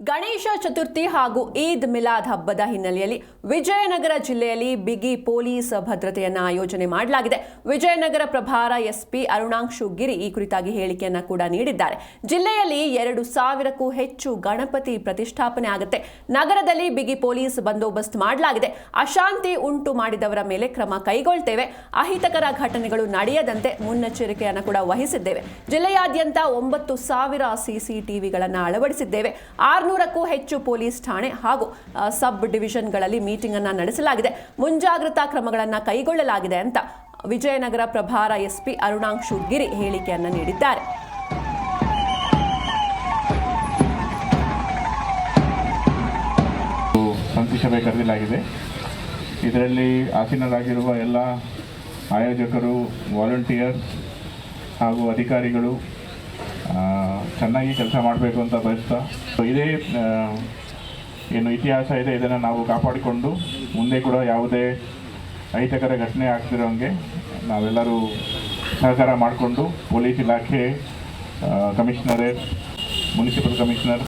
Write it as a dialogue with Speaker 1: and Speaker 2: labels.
Speaker 1: ಗಣೇಶ ಚತುರ್ಥಿ ಹಾಗೂ ಈದ್ ಮಿಲಾದ್ ಹಬ್ಬದ ಹಿನ್ನೆಲೆಯಲ್ಲಿ ವಿಜಯನಗರ ಜಿಲ್ಲೆಯಲ್ಲಿ ಬಿಗಿ ಪೊಲೀಸ್ ಭದ್ರತೆಯನ್ನು ಆಯೋಜನೆ ಮಾಡಲಾಗಿದೆ. ವಿಜಯನಗರ ಪ್ರಭಾರ ಎಸ್ಪಿ ಅರುಣಾಂಶು ಗಿರಿ ಈ ಕುರಿತಾಗಿ ಹೇಳಿಕೆಯನ್ನು ಕೂಡ ನೀಡಿದ್ದಾರೆ. ಜಿಲ್ಲೆಯಲ್ಲಿ ಎರಡು ಸಾವಿರಕ್ಕೂ ಹೆಚ್ಚು ಗಣಪತಿ ಪ್ರತಿಷ್ಠಾಪನೆ ಆಗುತ್ತೆ. ನಗರದಲ್ಲಿ ಬಿಗಿ ಪೊಲೀಸ್ ಬಂದೋಬಸ್ತ್ ಮಾಡಲಾಗಿದೆ. ಅಶಾಂತಿ ಉಂಟು ಮಾಡಿದವರ ಮೇಲೆ ಕ್ರಮ ಕೈಗೊಳ್ತೇವೆ. ಅಹಿತಕರ ಘಟನೆಗಳು ನಡೆಯದಂತೆ ಮುನ್ನೆಚ್ಚರಿಕೆಯನ್ನು ಕೂಡ ವಹಿಸಿದ್ದೇವೆ. ಜಿಲ್ಲೆಯಾದ್ಯಂತ ಒಂಬತ್ತು ಸಾವಿರ ಸಿಸಿಟಿವಿಗಳನ್ನು ಅಳವಡಿಸಿದ್ದೇವೆ. ಆರುನೂರಕ್ಕೂ ಹೆಚ್ಚು ಪೊಲೀಸ್ ಠಾಣೆ ಹಾಗೂ ಸಬ್ ಡಿವಿಷನ್ಗಳಲ್ಲಿ ಮೀಟಿಂಗ್ ಅನ್ನು ನಡೆಸಲಾಗಿದೆ. ಮುಂಜಾಗ್ರತಾ ಕ್ರಮಗಳನ್ನು ಕೈಗೊಳ್ಳಲಾಗಿದೆ ಅಂತ ವಿಜಯನಗರ ಪ್ರಭಾರ ಎಸ್ಪಿ ಅರುಣಾಂಶು ಗಿರಿ ಹೇಳಿಕೆಯನ್ನು ನೀಡಿದ್ದಾರೆ.
Speaker 2: ಇದರಲ್ಲಿ ಆಸೀನರಾಗಿರುವ ಎಲ್ಲ ಆಯೋಜಕರು, ವಾಲಂಟಿಯರ್ ಹಾಗೂ ಅಧಿಕಾರಿಗಳು ಚೆನ್ನಾಗಿ ಕೆಲಸ ಮಾಡಬೇಕು ಅಂತ ಬಯಸ್ತಾ. ಇದೇ ಏನು ಇತಿಹಾಸ ಇದೆ, ಇದನ್ನು ನಾವು ಕಾಪಾಡಿಕೊಂಡು ಮುಂದೆ ಕೂಡ ಯಾವುದೇ ಅಹಿತಕರ ಘಟನೆ ಆಗ್ತಿರೋಂಗೆ ನಾವೆಲ್ಲರೂ ಸಹಕಾರ ಮಾಡಿಕೊಂಡು ಪೊಲೀಸ್ ಇಲಾಖೆ ಕಮಿಷನರೇಟ್ ಮುನ್ಸಿಪಲ್ ಕಮಿಷನರ್